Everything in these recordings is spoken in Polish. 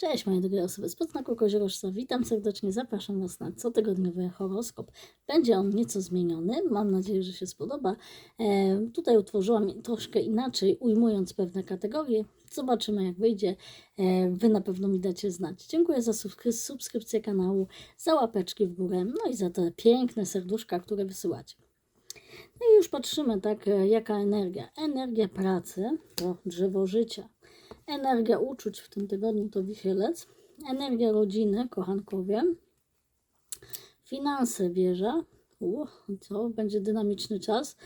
Cześć moje drogie osoby z podznaku Koziorożca, witam serdecznie, zapraszam Was na cotygodniowy horoskop. Będzie on nieco zmieniony, mam nadzieję, że się spodoba. E, tutaj utworzyłam troszkę inaczej, ujmując pewne kategorie. Zobaczymy jak wyjdzie, e, Wy na pewno mi dacie znać. Dziękuję za subskry- subskrypcję kanału, za łapeczki w górę, no i za te piękne serduszka, które wysyłacie. No i już patrzymy, tak, e, jaka energia. Energia pracy to drzewo życia. Energia uczuć w tym tygodniu to wisielec. Energia rodziny, kochankowie. Finanse, wieża. U, co? Będzie dynamiczny czas.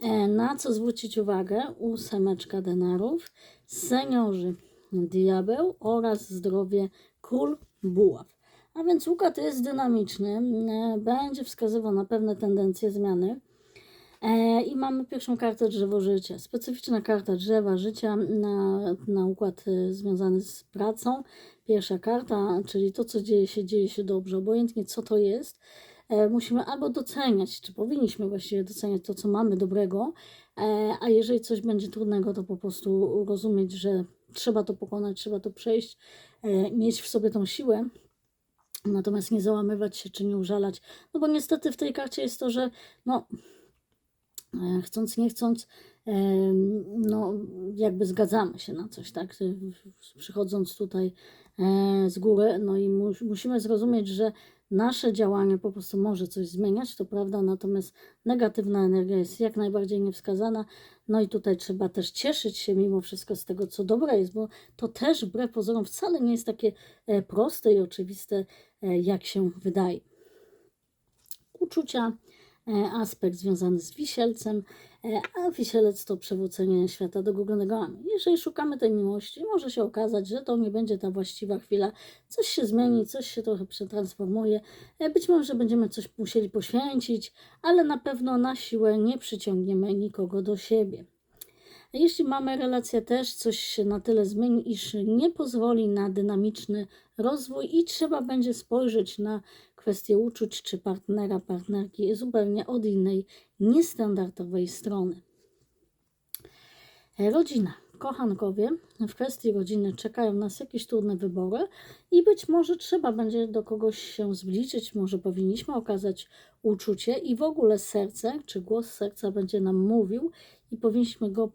E, na co zwrócić uwagę? Ósemeczka denarów. Seniorzy, diabeł oraz zdrowie, król, buław. A więc układ jest dynamiczny. E, będzie wskazywał na pewne tendencje zmiany. E, I mamy pierwszą kartę drzewo życia. Specyficzna karta drzewa życia na, na układ e, związany z pracą. Pierwsza karta, czyli to, co dzieje się, dzieje się dobrze, obojętnie co to jest. E, musimy albo doceniać, czy powinniśmy właściwie doceniać to, co mamy dobrego, a jeżeli coś będzie trudnego, to po prostu rozumieć, że trzeba to pokonać, trzeba to przejść, mieć w sobie tą siłę. Natomiast nie załamywać się czy nie użalać, no bo niestety w tej karcie jest to, że no, chcąc, nie chcąc, e, no jakby zgadzamy się na coś, tak? Przychodząc tutaj e, z góry, no i mus, musimy zrozumieć, że nasze działanie po prostu może coś zmieniać, to prawda, natomiast negatywna energia jest jak najbardziej niewskazana. No i tutaj trzeba też cieszyć się mimo wszystko z tego, co dobre jest, bo to też wbrew pozorom wcale nie jest takie proste i oczywiste, jak się wydaje. Uczucia E, aspekt związany z wisielcem, e, a wisielec to przywrócenie świata do góry nogami. Jeżeli szukamy tej miłości, może się okazać, że to nie będzie ta właściwa chwila, coś się zmieni, coś się trochę przetransformuje, e, być może będziemy coś musieli poświęcić, ale na pewno na siłę nie przyciągniemy nikogo do siebie. Jeśli mamy relację, też coś się na tyle zmieni, iż nie pozwoli na dynamiczny rozwój i trzeba będzie spojrzeć na kwestię uczuć czy partnera, partnerki zupełnie od innej, niestandardowej strony. Rodzina. Kochankowie, w kwestii rodziny czekają nas jakieś trudne wybory i być może trzeba będzie do kogoś się zbliżyć, może powinniśmy okazać uczucie i w ogóle serce, czy głos serca będzie nam mówił i powinniśmy go,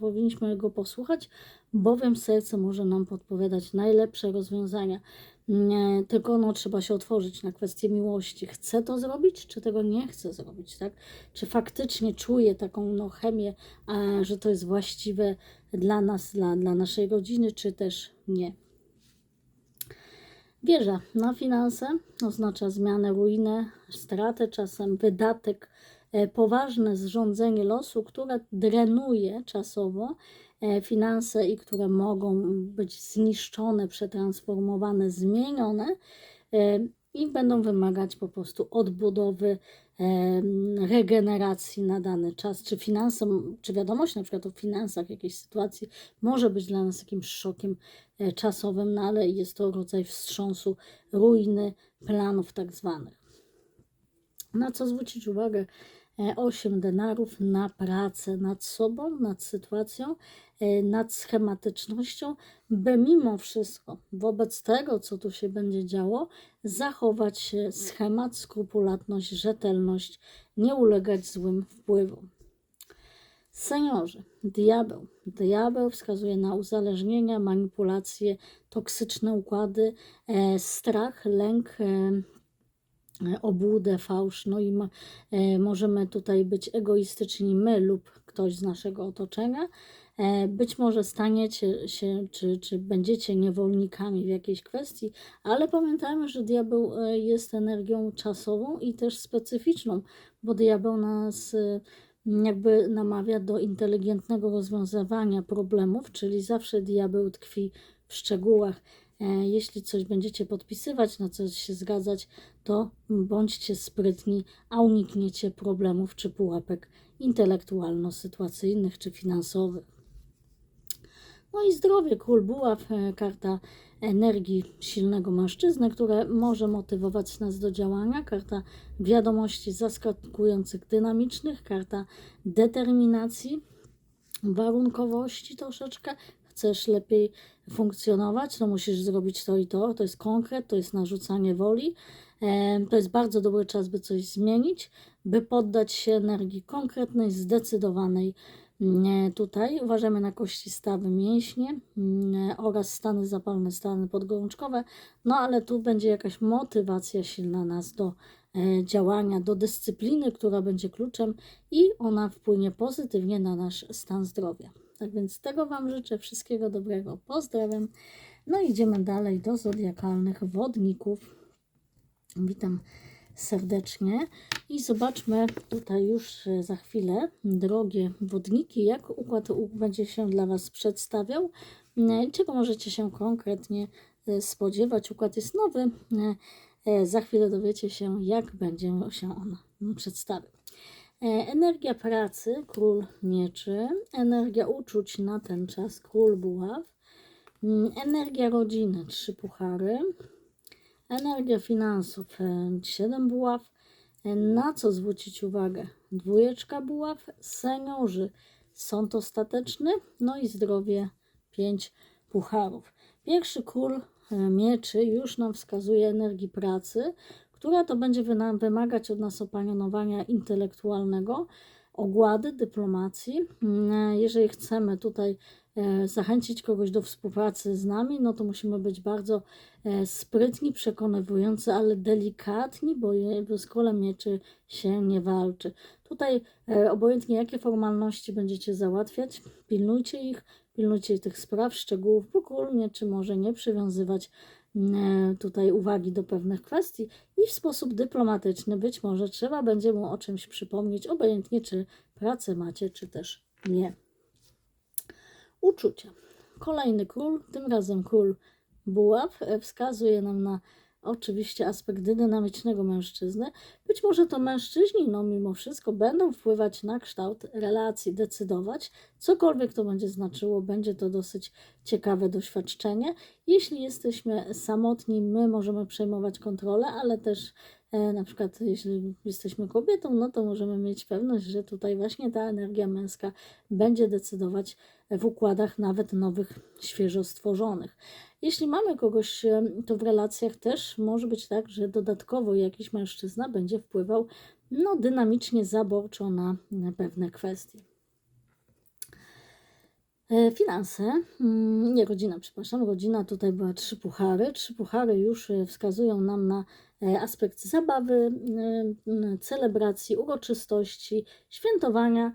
powinniśmy go posłuchać, bowiem serce może nam podpowiadać najlepsze rozwiązania. Nie, tylko no, trzeba się otworzyć na kwestię miłości. Chcę to zrobić, czy tego nie chcę zrobić, tak? Czy faktycznie czuję taką no, chemię, że to jest właściwe dla nas, dla, dla naszej rodziny, czy też nie. Wieża na finanse oznacza zmianę, ruinę, stratę, czasem wydatek, e, poważne zrządzenie losu, które drenuje czasowo finanse i które mogą być zniszczone, przetransformowane, zmienione e, i będą wymagać po prostu odbudowy, regeneracji na dany czas. Czy finanse, czy wiadomość na przykład o finansach jakiejś sytuacji może być dla nas jakimś szokiem e, czasowym, no ale jest to rodzaj wstrząsu, ruiny planów tak zwanych. Na co zwrócić uwagę? 8 e, denarów na pracę nad sobą, nad sytuacją, e, nad schematycznością, by mimo wszystko wobec tego, co tu się będzie działo, zachować schemat, skrupulatność, rzetelność, nie ulegać złym wpływom. Seniorzy, diabeł. Diabeł wskazuje na uzależnienia, manipulacje, toksyczne układy, e, strach, lęk, obłudę, fałsz, no i e, możemy tutaj być egoistyczni my lub ktoś z naszego otoczenia. E, być może staniecie się, czy, czy będziecie niewolnikami w jakiejś kwestii, ale pamiętajmy, że diabeł e, jest energią czasową i też specyficzną, bo diabeł nas jakby namawia do inteligentnego rozwiązywania problemów, czyli zawsze diabeł tkwi w szczegółach. E, jeśli coś będziecie podpisywać, na coś się zgadzać, to bądźcie sprytni, a unikniecie problemów czy pułapek intelektualno-sytuacyjnych czy finansowych. No i zdrowie, król buław, e, karta energii silnego mężczyzny, które może motywować nas do działania, karta wiadomości zaskakujących, dynamicznych, karta determinacji, warunkowości troszeczkę, chcesz lepiej funkcjonować, to musisz zrobić to i to. To jest konkret, to jest narzucanie woli. E, To jest bardzo dobry czas, by coś zmienić, by poddać się energii konkretnej, zdecydowanej. Mm, Tutaj uważamy na kości stawy mięśnie mm, oraz stany zapalne, stany podgorączkowe, no ale tu będzie jakaś motywacja silna nas do e, działania, do dyscypliny, która będzie kluczem i ona wpłynie pozytywnie na nasz stan zdrowia. Tak więc tego Wam życzę, wszystkiego dobrego, pozdrawiam. No idziemy dalej do zodiakalnych wodników. Witam serdecznie i zobaczmy tutaj już e, za chwilę, drogie wodniki, jak układ będzie się dla Was przedstawiał e, czego możecie się konkretnie e, spodziewać. Układ jest nowy, za chwilę dowiecie się, jak będzie się on przedstawiał. E, Energia pracy, król mieczy, energia uczuć na ten czas, król buław, Mm, energia rodziny, trzy puchary, energia finansów, e, siedem buław, E, na co zwrócić uwagę? Dwójeczka buław, seniorzy, sąd ostateczny, no i zdrowie, pięć pucharów. Pierwszy król mieczy już nam wskazuje energii pracy, która to będzie wymagać od nas opanowania intelektualnego, ogłady, dyplomacji. Mm, Jeżeli chcemy tutaj e, zachęcić kogoś do współpracy z nami, no to musimy być bardzo e, sprytni, przekonywujący, ale delikatni, bo, z królem mieczy się nie walczy. Tutaj e, obojętnie jakie formalności będziecie załatwiać, pilnujcie ich, pilnujcie tych spraw, szczegółów, bo król mieczy może nie przywiązywać tutaj uwagi do pewnych kwestii i w sposób dyplomatyczny być może trzeba będzie mu o czymś przypomnieć, obojętnie czy pracę macie, czy też nie. Uczucia. Kolejny król, tym razem król buław, e, wskazuje nam na oczywiście aspekt dynamicznego mężczyzny. Być może to mężczyźni, no mimo wszystko, będą wpływać na kształt relacji, decydować. Cokolwiek to będzie znaczyło, będzie to dosyć ciekawe doświadczenie. Jeśli jesteśmy samotni, my możemy przejmować kontrolę, ale też e, na przykład jeśli jesteśmy kobietą, no to możemy mieć pewność, że tutaj właśnie ta energia męska będzie decydować w układach nawet nowych, świeżo stworzonych. Jeśli mamy kogoś, to w relacjach też może być tak, że dodatkowo jakiś mężczyzna będzie wpływał no, dynamicznie, zaborczo na pewne kwestie. E, Finanse, mm, nie rodzina, przepraszam, rodzina tutaj była trzy puchary. Trzy puchary już e, wskazują nam na e, aspekt zabawy, celebracji, uroczystości, świętowania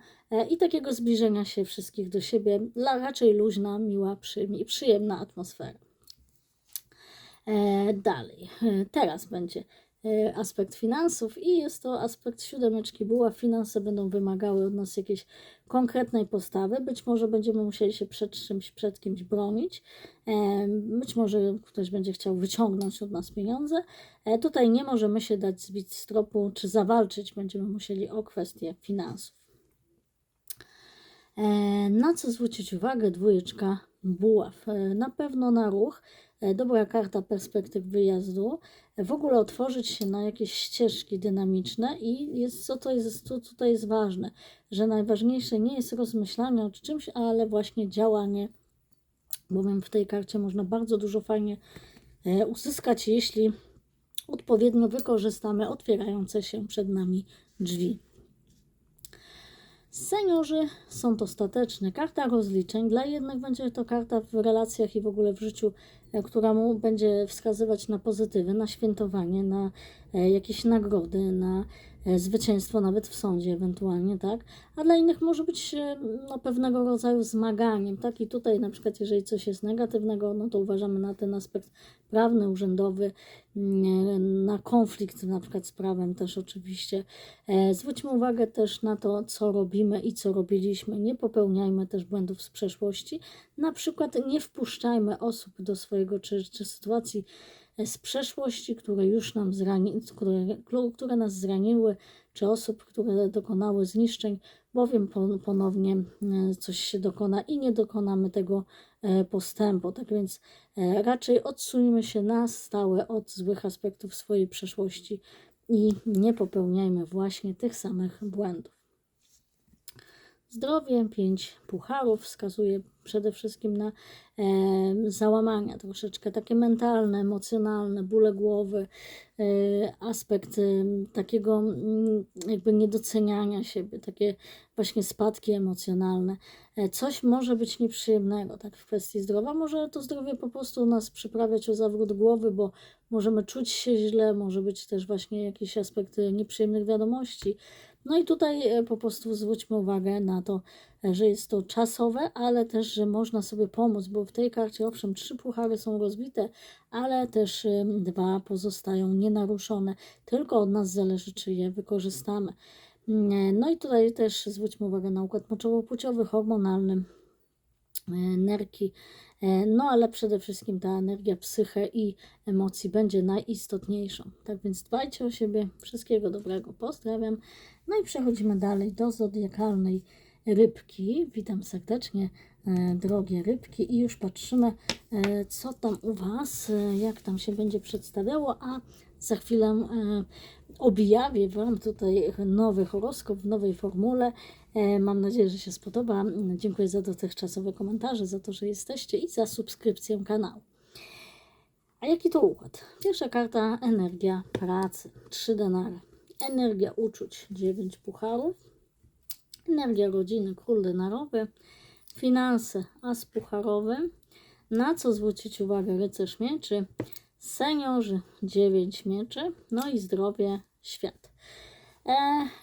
i takiego zbliżenia się wszystkich do siebie. Raczej luźna, miła przyjemna atmosfera. E, Dalej, e, teraz będzie e, aspekt finansów i jest to aspekt siódemeczki buła. Finanse będą wymagały od nas jakiejś konkretnej postawy. Być może będziemy musieli się przed czymś, przed kimś bronić. Być może ktoś będzie chciał wyciągnąć od nas pieniądze. Tutaj nie możemy się dać zbić z tropu, czy zawalczyć. Będziemy musieli o kwestię finansów. Na co zwrócić uwagę? Dwójeczka buław. Na pewno na ruch. E, Dobra karta perspektyw wyjazdu. E, W ogóle otworzyć się na jakieś ścieżki dynamiczne i jest, co to jest, co tutaj jest ważne, że najważniejsze nie jest rozmyślanie o czymś, ale właśnie działanie, bowiem w tej karcie można bardzo dużo fajnie e, uzyskać, jeśli odpowiednio wykorzystamy otwierające się przed nami drzwi. Seniorzy są to stateczne. Karta rozliczeń. Dla jednych będzie to karta w relacjach i w ogóle w życiu, e, która mu będzie wskazywać na pozytywy, na świętowanie, na e, jakieś nagrody, na e, zwycięstwo nawet w sądzie ewentualnie, tak? A dla innych może być e, no, pewnego rodzaju zmaganiem, tak? I tutaj na przykład jeżeli coś jest negatywnego, no to uważamy na ten aspekt prawny, urzędowy, mm, na konflikt na przykład z prawem też oczywiście. Zwróćmy uwagę też na to, co robimy i co robiliśmy. Nie popełniajmy też błędów z przeszłości. Na przykład nie wpuszczajmy osób do swojego czy, czy sytuacji e, z przeszłości, które już nam zrani, które, które nas zraniły, czy osób, które dokonały zniszczeń, bowiem pon- ponownie e, coś się dokona i nie dokonamy tego e, postępu. Tak więc raczej odsuńmy się na stałe od złych aspektów swojej przeszłości i nie popełniajmy właśnie tych samych błędów. Zdrowie, pięć pucharów, wskazuje przede wszystkim na e, załamania troszeczkę takie mentalne, emocjonalne, bóle głowy, e, aspekt e, takiego mm, jakby niedoceniania siebie, takie właśnie spadki emocjonalne. E, coś może być nieprzyjemnego, tak w kwestii zdrowia. Może to zdrowie po prostu nas przyprawiać o zawrót głowy, bo możemy czuć się źle, może być też właśnie jakiś aspekt e, nieprzyjemnych wiadomości. No i tutaj e, po prostu zwróćmy uwagę na to, e, że jest to czasowe, ale też, że można sobie pomóc, bo w tej karcie owszem trzy puchary są rozbite, ale też e, dwa pozostają nienaruszone. Tylko od nas zależy, czy je wykorzystamy. Mm, No i tutaj też zwróćmy uwagę na układ moczowo-płciowy, hormonalny, e, nerki, e, no ale przede wszystkim ta energia psyche i emocji będzie najistotniejszą. Tak więc dbajcie o siebie, wszystkiego dobrego, pozdrawiam. No i przechodzimy dalej do zodiakalnej rybki. Witam serdecznie, e, drogie rybki, i już patrzymy, e, co tam u Was, e, jak tam się będzie przedstawiało, a za chwilę e, objawię Wam tutaj nowy horoskop w nowej formule. E, Mam nadzieję, że się spodoba. Dziękuję za dotychczasowe komentarze, za to, że jesteście i za subskrypcję kanału. A jaki to układ? Pierwsza karta energia pracy, 3 denary. Energia uczuć, 9 pucharów. Energia rodziny, król denarowy. Finanse, as pucharowy. Na co zwrócić uwagę rycerz mieczy? Seniorzy, 9 mieczy. No i zdrowie, świat. E,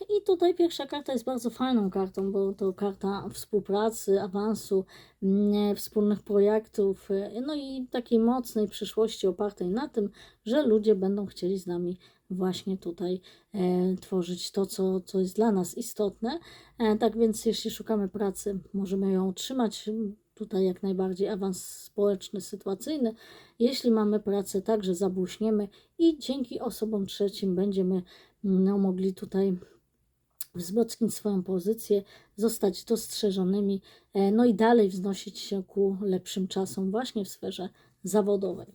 I tutaj pierwsza karta jest bardzo fajną kartą, bo to karta współpracy, awansu, mm, wspólnych projektów, e, no i takiej mocnej przyszłości opartej na tym, że ludzie będą chcieli z nami właśnie tutaj e, tworzyć to, co, co jest dla nas istotne. E, tak więc, jeśli szukamy pracy, możemy ją utrzymać. Tutaj jak najbardziej awans społeczny, sytuacyjny. Jeśli mamy pracę, także zabłuśniemy i dzięki osobom trzecim będziemy no, mogli tutaj wzmocnić swoją pozycję, zostać dostrzeżonymi, e, no i dalej wznosić się ku lepszym czasom właśnie w sferze zawodowej.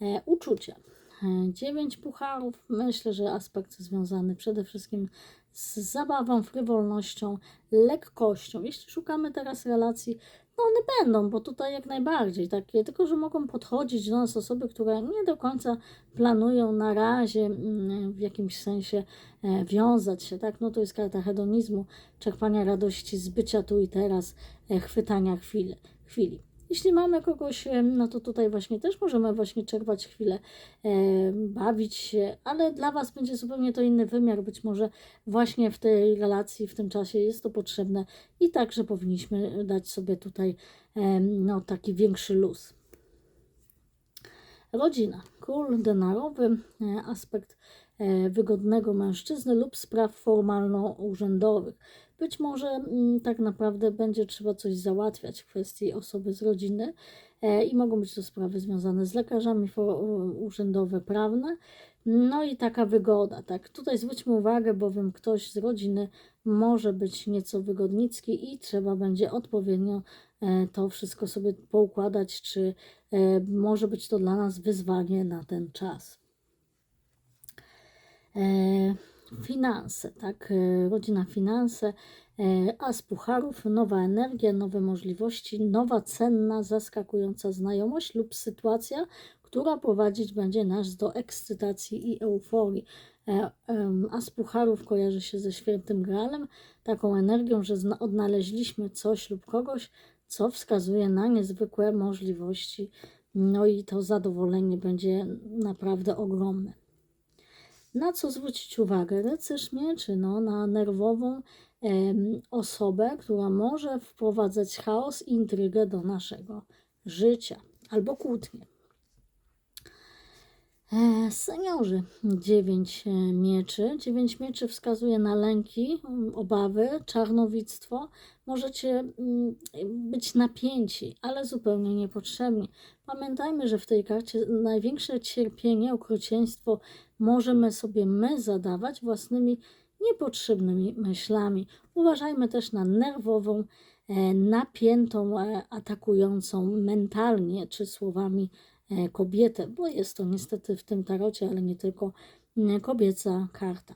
E, uczucia. E, Dziewięć pucharów. Myślę, że aspekt związany przede wszystkim z zabawą, frywolnością, lekkością. Jeśli szukamy teraz relacji, no one będą, bo tutaj jak najbardziej takie, tylko że mogą podchodzić do nas osoby, które nie do końca planują na razie mm, w jakimś sensie e, wiązać się, tak? No to jest karta hedonizmu, czerpania radości z bycia tu i teraz, e, chwytania chwili. chwili. Jeśli mamy kogoś, no to tutaj właśnie też możemy właśnie czerpać chwilę, e, bawić się, ale dla Was będzie zupełnie to inny wymiar. Być może właśnie w tej relacji, w tym czasie jest to potrzebne i także powinniśmy dać sobie tutaj e, no, taki większy luz. Rodzina. Król denarowy, e, aspekt e, wygodnego mężczyzny lub spraw formalno-urzędowych. Być może mm, tak naprawdę będzie trzeba coś załatwiać w kwestii osoby z rodziny e, i mogą być to sprawy związane z lekarzami urzędowe, prawne. No i taka wygoda, tak. Tutaj zwróćmy uwagę, bowiem ktoś z rodziny może być nieco wygodnicki i trzeba będzie odpowiednio e, to wszystko sobie poukładać, czy e, może być to dla nas wyzwanie na ten czas. Finanse, tak, e, rodzina finanse, e, as pucharów, nowa energia, nowe możliwości, nowa cenna, zaskakująca znajomość lub sytuacja, która prowadzić będzie nas do ekscytacji i euforii. E, em, As pucharów kojarzy się ze świętym gralem, taką energią, że odnaleźliśmy coś lub kogoś, co wskazuje na niezwykłe możliwości, no i to zadowolenie będzie naprawdę ogromne. Na co zwrócić uwagę? Rycerz mieczy, no, na nerwową osobę, która może wprowadzać chaos i intrygę do naszego życia albo kłótnie. E, Seniorzy, dziewięć e, mieczy. Dziewięć mieczy wskazuje na lęki, obawy, czarnowictwo. Możecie mm, być napięci, ale zupełnie niepotrzebnie. Pamiętajmy, że w tej karcie największe cierpienie, okrucieństwo możemy sobie my zadawać własnymi niepotrzebnymi myślami. Uważajmy też na nerwową, e, napiętą, atakującą mentalnie czy słowami kobietę, bo jest to niestety w tym tarocie, ale nie tylko m, kobieca karta.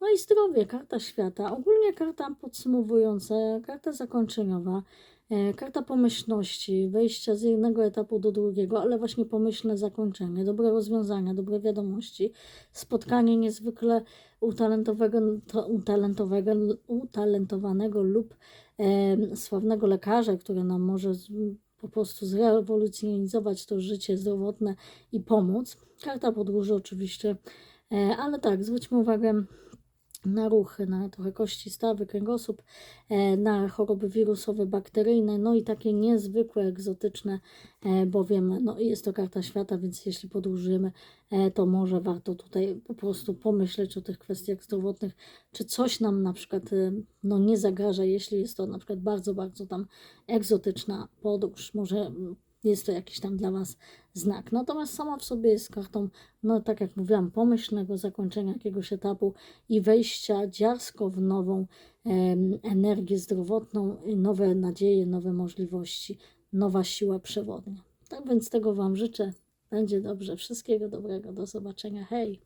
No i zdrowie, karta świata. Ogólnie karta podsumowująca, karta zakończeniowa, e, karta pomyślności, wejścia z jednego etapu do drugiego, ale właśnie pomyślne zakończenie, dobre rozwiązania, dobre wiadomości, spotkanie niezwykle utalentowego, to- utalentowego, utalentowanego lub e, sławnego lekarza, który nam może po prostu zrewolucjonizować to życie zdrowotne i pomóc. Karta podróży oczywiście, e, ale tak, zwróćmy uwagę na ruchy, na trochę kości stawy, kręgosłup, e, na choroby wirusowe, bakteryjne, no i takie niezwykłe, egzotyczne, e, bowiem no, jest to karta świata, więc jeśli podróżujemy, e, to może warto tutaj po prostu pomyśleć o tych kwestiach zdrowotnych, czy coś nam na przykład no, nie zagraża, jeśli jest to na przykład bardzo, bardzo tam egzotyczna podróż, może jest to jakiś tam dla Was znak. Natomiast sama w sobie jest kartą, no tak jak mówiłam, pomyślnego zakończenia jakiegoś etapu i wejścia dziarsko w nową energię zdrowotną, i nowe nadzieje, nowe możliwości, nowa siła przewodnia. Tak więc tego Wam życzę. Będzie dobrze. Wszystkiego dobrego. Do zobaczenia. Hej!